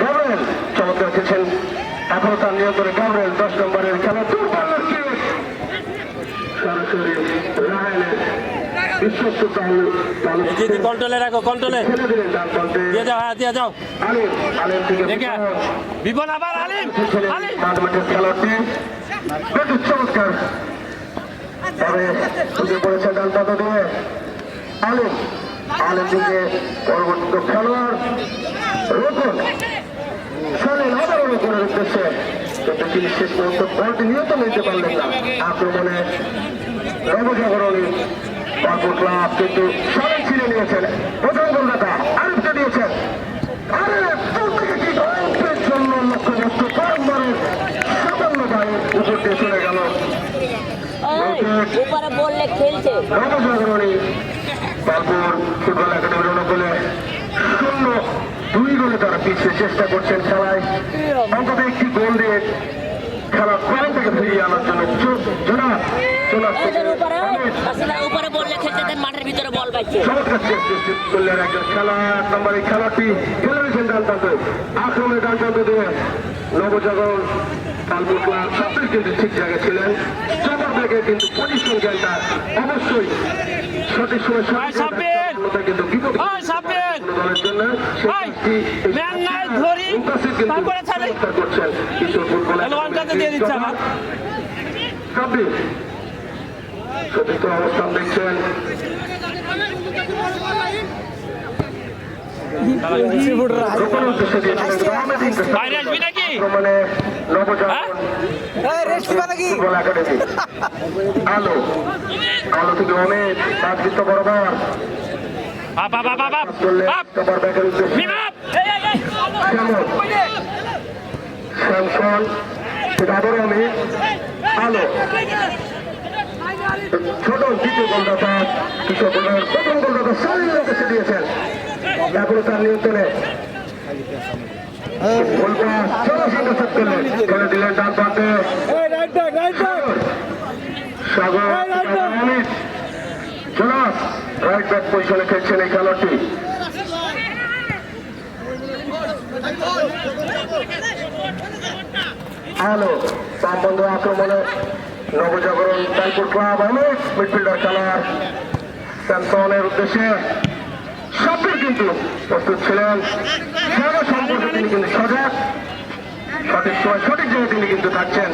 গাবরেল চমৎকার খেলছেন। এখনও তার নিয়ন্ত্রণে গাবরেল দশ নম্বরের খেলা কিক সরাসরি রাহানের বিশ্বস্ত তাহলে তাহলে দিদি কন্ট্রোলে রাখো কন্ট্রোলে দিয়ে যাও হ্যাঁ দিয়ে যাও। আলিম আলিম থেকে দেখে। বিপদ। বিপন আবার আলিম ছিলেন আলিম। মাঠমাঠের খেলোয়াড়টি বেশ চমৎকার। তবে ঢুকে পড়েছে ডান পাতা দিয়ে। আলিম আলিম দিকে পরবর্তী খেলোয়াড়। রোকন সলিল আবারও রোকনের উদ্দেশ্যে। কিন্তু তিনি শেষ পর্যন্ত বলটি নিয়ত নিতে পারলেন না? আক্রমণে নবজাগরণী অল্প ক্লাব কিন্তু সবাই ছিঁড়ে নিয়েছেন। প্রথম গোলদাতা আরিফকে দিয়েছেন। আরে দূর থেকে কি অল্পের জন্য লক্ষ্যবস্তু পরম্পরের সামান্য উপর দিয়ে চলে গেল। নবজাগরণী তারপর ফুটবল একাডেমির অনুকূলে শূন্য দুই তারা পিছিয়ে চেষ্টা করছেন খেলায়। অন্তত একটি গোল দিয়ে খেলা পয়েন্ট থেকে ফিরিয়ে আনার জন্য জোনা নবজাগরণ তালপুর ক্লাব কিন্তু ঠিক জায়গায় ছিলেন। জবাব কিন্তু পজিশন অবশ্যই সঠিক সময় কিন্তু বিপদ তারপরে সতীর্থ অবস্থান দেখছেন রোপণ বাইরে আসবি নাকি? একাডেমি। আলো। আলো থেকে অনেক রাজবৃত্ত বরাবর। বাপ বাপ বাপ বাপ বাপ। স্যামসন সেটা আবারও আমি আলো। ছোট দ্বিতীয় গোলদাতা কৃষক প্রথম গোলদাতা কাছে দিয়েছেন। এখনও তার নিয়ন্ত্রণে। খেলে দিলেন ডান প্রান্তে সাগর রাইট ব্যাক পজিশনে খেলছেন এই খেলোয়াড়টি আলো তার বন্ধু আক্রমণে নবজাগরণ তালপুর ক্লাব অনেক মিডফিল্ডার খেলার স্যামসনের উদ্দেশ্যে সবের কিন্তু প্রস্তুত ছিলেন সম্পর্কে তিনি কিন্তু সজাগ সঠিক সময় সঠিক জায়গায় তিনি কিন্তু থাকছেন।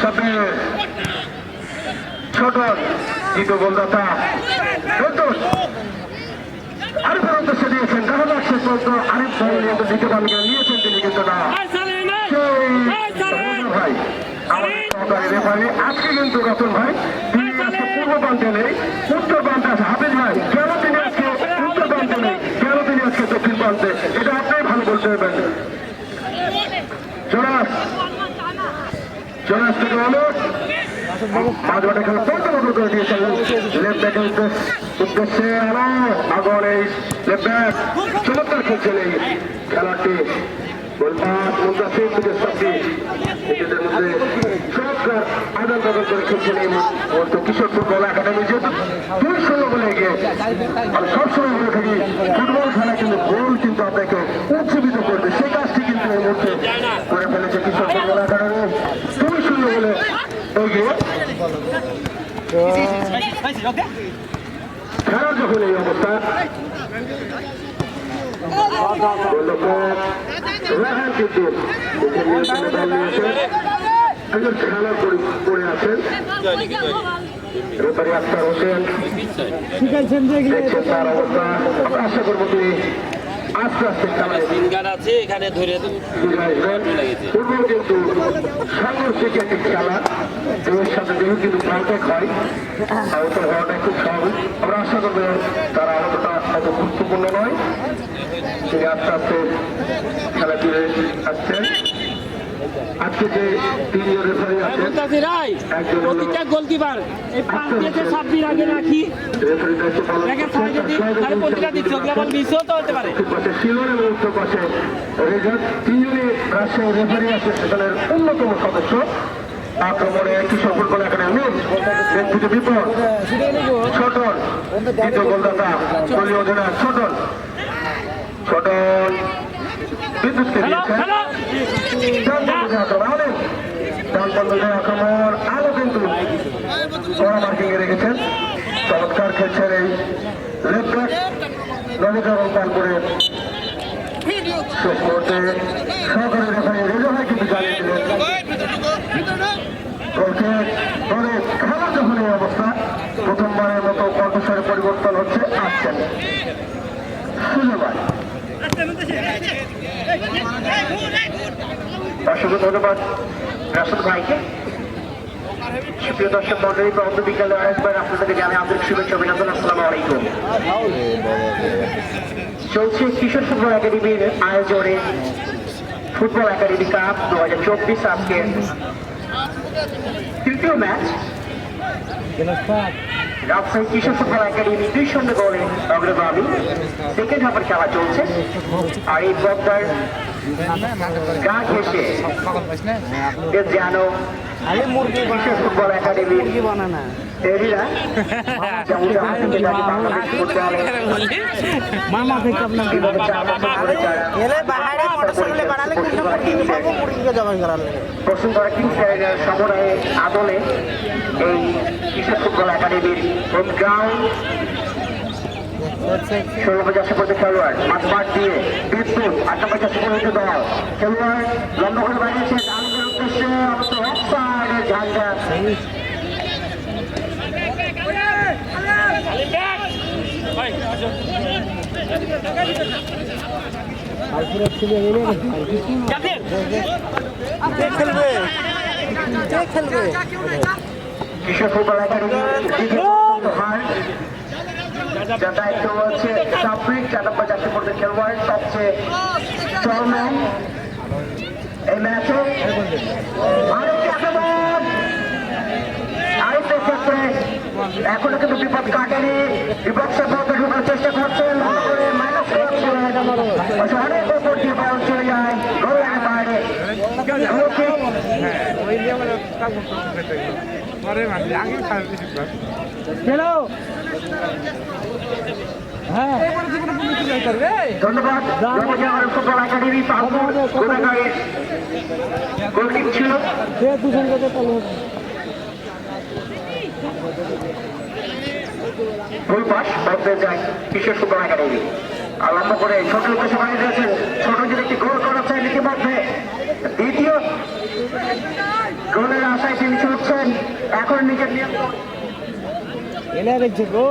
সবে ছোট দ্বিতীয় গোলদাতা প্রত্যুষ আরিফের উদ্দেশ্যে দিয়েছেন দেখা শেষ পর্যন্ত আরিফ বল কিন্তু দিতে পারেন নিয়েছেন তিনি কিন্তু না ভাই আমাদের সহকারী রেফারি আজকে কিন্তু রতন ভাই তিনি আজকে পূর্ব প্রান্তে নেই উত্তর প্রান্তে আছে হাফিজ ভাই কেন তিনি আজকে উত্তর প্রান্তে নেই কেন তিনি আজকে দক্ষিণ প্রান্তে এটা আপনি ভালো বলতে পারবেন জোনাস জোনাস থেকে অনুরোধ মাঝ মাঠে খেলা বলতে বদল করে দিয়েছেন লেফট ব্যাকের উদ্দেশ্যে আলো। আগর এই লেফট ব্যাক চমৎকার খেলছেন এই খেলাটি। গোলপাস থেকে সাব্বি নিজেদের মধ্যে চমৎকার আদান সবসময় ফুটবল খেলা কিন্তু গোল কিন্তু আপনাকে উজ্জীবিত করবে। সেই কাজটি কিন্তু এই মুহূর্তে করে ফেলেছে কিশোর ফুটবল একাডেমি দুই শূন্য বলে এগিয়ে খেলার যখন এই অবস্থা রাহান কিন্তু একজন পরে পড়ে আছেন রেফারি আক্তার হোসেন দেখছেন তার অবস্থা আশা করব তিনি আস্তে আস্তে সিঙ্গার আছে এখানে ধরে পূর্ব কিন্তু সাংঘর্ষিক একটি খেলা। এর সাথে যেহেতু কিন্তু কন্ট্যাক্ট হয়। আহত হওয়াটা খুব স্বাভাবিক। আমরা আশা করব তারা আহতটা অত গুরুত্বপূর্ণ নয়। তিনি আস্তে আস্তে খেলা ফিরে আসছেন আজকে যে তিনজন রেফারি আছেন মুন্তাসির রাই একজন হলো- প্রতিটা গোলকিপার এই পাঁচ দিয়েছে সাব্বির আগে রাখি রেফারি দায়িত্ব পালন দেখেন সাইডে দিই তাহলে প্রতিটা দিচ্ছে ওগুলো মিসও তো হতে পারে। শিলন এবং উত্তর পাশে তিনজনই রাজশাহী রেফারি অ্যাসোসিয়েশনের অন্যতম সদস্য। আক্রমণে কিশোর ফুটবল একাডেমি ব্যক্তিতে বিপদ। ছোটন দ্বিতীয় গোলদাতা দলীয় অধিনায়ক ছোটন বিদ্যুৎকে দিয়েছেন। আক্রমণ আলেম ডানপন্থী আক্রমণ আলো কিন্তু কড়া মার্কিং এ রেখেছেন। চমৎকার খেলছেন এই লেফট ব্যাক নবজাগরণ যখন এই অবস্থা, প্রথমবারের মতো কণ্ঠস্বরে পরিবর্তন হচ্ছে আসছেন সুজয় অসংখ্য ধন্যবাদ। রাসুল ভাইকে। সুপ্রিয় দর্শক মন্ডলী প্রবন্ধ বিদ্যালয় আরেকবার আপনাদেরকে জানাই আন্তরিক শুভেচ্ছা অভিনন্দন। আসসালামু আলাইকুম। চলছে কিশোর ফুটবল একাডেমির আয়োজনে ফুটবল একাডেমি কাপ দু হাজার চব্বিশ আজকে তৃতীয় ম্যাচ। রাজশাহী কিশোর ফুটবল একাডেমি দুই শূন্য গোলে অগ্রগামী। সেকেন্ড হাফের খেলা চলছে। আর এই পদ্মার গা ঘেসে যেন কিশোর ফুটবল একাডেমির মামা থেকে আপনার বসুন্ধরা কিংস সমন্বয়ে আদলে এই কিশোর ফুটবল একাডেমির হোম গ্রাউন্ড ষোলো পঞ্চাশ পর্যন্ত খেলোয়াড়, মাঠ মাঠ দিয়ে বিদ্যুৎ আটটা পঞ্চাশ পর্যন্ত দল। খেলোয়াড় লম্বা করে বাড়িয়েছে আলমের উদ্দেশ্যে ঝান্ডা খেলবে? খেলবে? কিশোর ফুটবল একাডেমি যার দায়িত্ব এই ম্যাচে আরেকটি এখনও কিন্তু বিপদ কাটেনি বিপক্ষের মধ্যে ঢোকার চেষ্টা করছেন করে মাইনাস করছে অনেক ওপর দিয়ে বল চলে যায় গোলের বাইরে গোল কিক। খেলো হ্যাঁ ধন্যবাদ। ছিল দুজন কথা চালু পাস বলতে যায় কিশোর ফুটবল একাডেমি আর করে ছোট উদ্দেশ্যে বানিয়ে দিয়েছেন ছোট যদি একটি গোল করেছেন ইতিমধ্যে দ্বিতীয় গোলের আশায় তিনি ছুটছেন। এখন নিজের নিয়ন্ত্রণ দেখছে গো